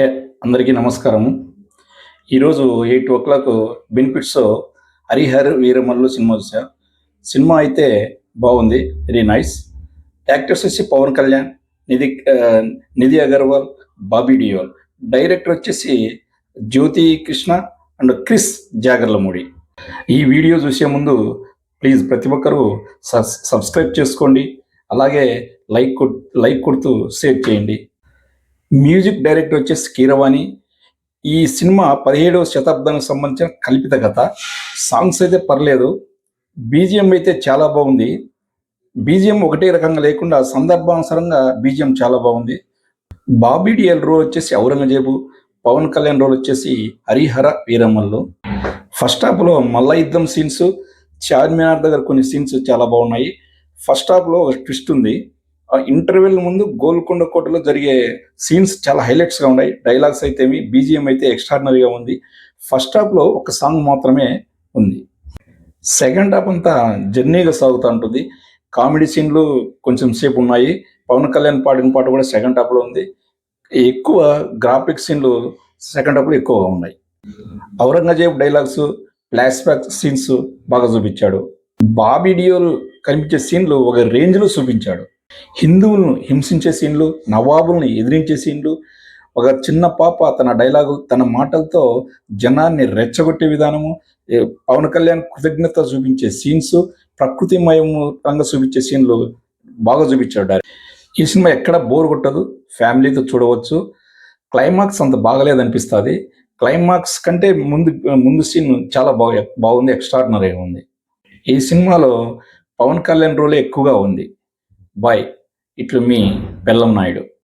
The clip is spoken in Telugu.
ఏ అందరికీ నమస్కారం ఈరోజు eight o'clock benefits Harihar Veeramallu cinema చూసా. సినిమా అయితే బాగుంది వెరీ నైస్. యాక్టర్స్ వచ్చి పవన్ కళ్యాణ్ నిధి నిధి అగర్వాల్ బాబీ డియోల్. డైరెక్టర్ వచ్చేసి జ్యోతి కృష్ణ అండ్ క్రిస్ జాగర్లమూడి. ఈ వీడియో చూసే ముందు ప్లీజ్ ప్రతి ఒక్కరూ సబ్స్క్రైబ్ చేసుకోండి. అలాగే లైక్ కొట్ లైక్ కొడుతూ షేర్ చేయండి. మ్యూజిక్ డైరెక్టర్ వచ్చేసి కీరవాణి. ఈ సినిమా పదిహేడవ శతాబ్దానికి సంబంధించిన కల్పిత కథ. సాంగ్స్ అయితే పర్లేదు. బీజిఎం అయితే చాలా బాగుంది. బీజిఎం ఒకటే రకంగా లేకుండా సందర్భానుసారంగా బీజిఎం చాలా బాగుంది. బాబీడిఎల్ రోల్ వచ్చేసి ఔరంగజేబు పవన్ కళ్యాణ్ రోల్ వచ్చేసి హరిహర వీరమల్లు. ఫస్ట్ హాఫ్లో మల్ల యుద్ధం సీన్స్ చార్మినార్ దగ్గర కొన్ని సీన్స్ చాలా బాగున్నాయి. ఫస్ట్ హాఫ్లో ఒక ట్విస్ట్ ఉంది. ఇంటర్వెల్ ముందు గోల్కొండ కోటలో జరిగే సీన్స్ చాలా హైలైట్స్గా ఉన్నాయి. డైలాగ్స్ అయితే బీజిఎం అయితే ఎక్స్ట్రాడినరీగా ఉంది. ఫస్ట్ హాఫ్లో ఒక సాంగ్ మాత్రమే ఉంది. సెకండ్ హాఫ్ అంతా జర్నీగా సాగుతూ ఉంటుంది. కామెడీ సీన్లు కొంచెం సేపు ఉన్నాయి. పవన్ కళ్యాణ్ పాడిన పాట కూడా సెకండ్ హాఫ్లో ఉంది. ఎక్కువ గ్రాఫిక్ సీన్లు సెకండ్ హాఫ్లో ఎక్కువగా ఉన్నాయి. Aurangzeb dialogues flashback scenes బాగా చూపించాడు. బాబీ డియోల్ కనిపించే సీన్లు ఒక రేంజ్లో చూపించాడు. హిందువులను హింసించే సీన్లు నవాబుల్ని ఎదిరించే సీన్లు ఒక చిన్న పాప తన డైలాగు తన మాటలతో జనాన్ని రెచ్చగొట్టే విధానము పవన్ కళ్యాణ్ కృతజ్ఞత చూపించే సీన్స్ ప్రకృతిమయంగా చూపించే సీన్లు బాగా చూపించాడు ఈ సినిమా ఎక్కడ బోర్ కొట్టదు ఫ్యామిలీతో చూడవచ్చు. క్లైమాక్స్ అంత బాగలేదనిపిస్తుంది క్లైమాక్స్ కంటే ముందు ముందు సీన్ చాలా బాగా బాగుంది ఎక్స్ట్రాడినరీగా ఉంది. ఈ సినిమాలో పవన్ కళ్యాణ్ రోలే ఎక్కువగా ఉంది. బాయ్. ఇట్లు మీ బెల్లం నాయుడు.